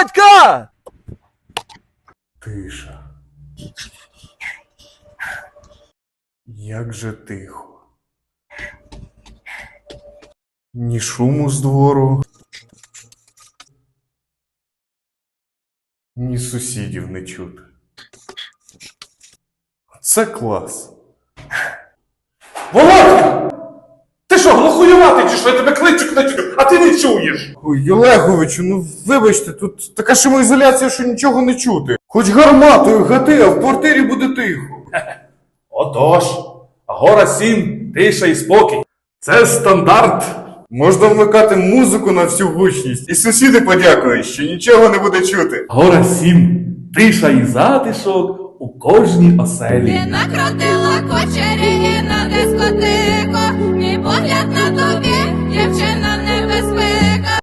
Володька! Тиша. Як же тихо. Ні шуму з двору, ні сусідів не чути. Це клас. Володя! Ти чи що? Я тебе кличу, кличу, а ти не чуєш. Ой, Олеговичу, ну вибачте, тут така шумоізоляція, що нічого не чути. Хоч гарматою гати, а в квартирі буде тихо. Отож, гора сім, тиша і спокій. Це стандарт. Можна вмикати музику на всю гучність, і сусіди подякують, що нічого не буде чути. Гора сім, тиша і затишок у кожній оселі. Ти накрутила кочері і на дискотеку, мій погляд на